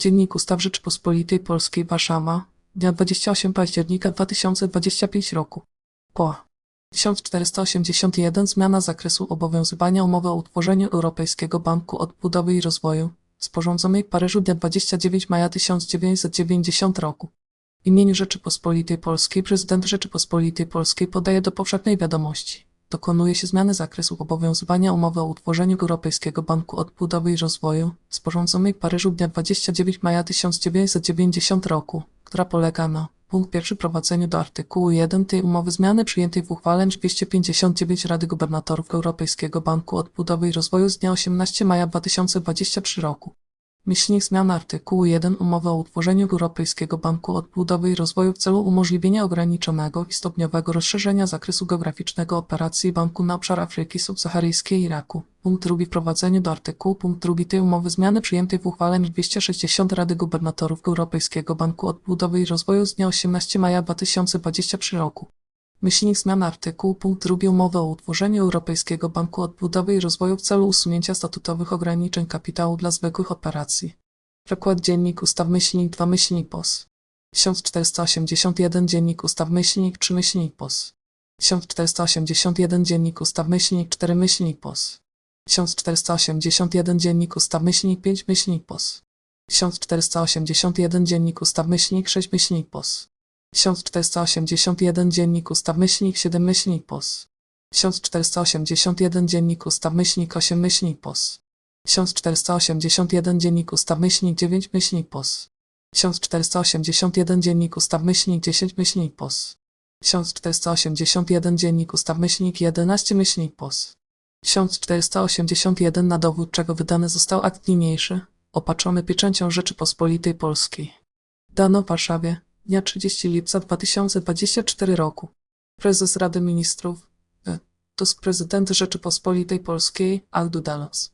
Dziennik Ustaw Rzeczypospolitej Polskiej Warszawa, dnia 28 października 2025 roku. Po 1481 Zmiana zakresu obowiązywania umowy o utworzeniu Europejskiego Banku Odbudowy i Rozwoju, sporządzonej w Paryżu dnia 29 maja 1990 roku. W imieniu Rzeczypospolitej Polskiej prezydent Rzeczypospolitej Polskiej podaje do powszechnej wiadomości. Dokonuje się zmiany zakresu obowiązywania umowy o utworzeniu Europejskiego Banku Odbudowy i Rozwoju, sporządzonej w Paryżu dnia 29 maja 1990 roku, która polega na punkt pierwszy prowadzeniu do artykułu 1 tej umowy zmiany przyjętej w uchwale 259 Rady Gubernatorów Europejskiego Banku Odbudowy i Rozwoju z dnia 18 maja 2023 roku. Myślnik zmiana artykułu 1 umowy o utworzeniu Europejskiego Banku Odbudowy i Rozwoju w celu umożliwienia ograniczonego i stopniowego rozszerzenia zakresu geograficznego operacji banku na obszar Afryki Subsaharyjskiej i Iraku. Punkt drugi wprowadzeniu do artykułu punkt drugi tej umowy zmiany przyjętej w uchwale 260 Rady Gubernatorów Europejskiego Banku Odbudowy i Rozwoju z dnia 18 maja 2023 roku. Myślnik zmiany artykułu pkt 2 umowy o utworzeniu Europejskiego Banku Odbudowy i Rozwoju w celu usunięcia statutowych ograniczeń kapitału dla zwykłych operacji. Przykład Dziennik Ustaw-2-POS. 1481 Dziennik Ustaw-3-POS. 1481 Dziennik Ustaw-4-POS. 1481 Dziennik Ustaw-5-POS. 1481 Dziennik Ustaw-6-POS tysiąc czterysta osiemdziesiąt jeden Dziennik Ustaw Myślnik Siedem Myślnik Pos. tysiąc czterysta osiemdziesiąt jeden Dziennik Ustaw Myślnik Osiem Myślnik Pos. tysiąc czterysta osiemdziesiąt jeden Dziennik Ustaw Myślnik Dziewięć Myślnik Pos. tysiąc czterysta osiemdziesiąt jeden Dziennik Ustaw Myślnik Dziesięć Myślnik Pos. tysiąc czterysta osiemdziesiąt jeden Dziennik Ustaw Myślnik Jedenaście Myślnik Pos. 1481 na dowód czego wydany został akt niniejszy, opatrzony pieczęcią Rzeczypospolitej Polskiej. Dano w Warszawie dnia 30 lipca 2024 roku. Prezes Rady Ministrów, y, Tusk Prezydent Rzeczypospolitej Polskiej, Aldu Dalos.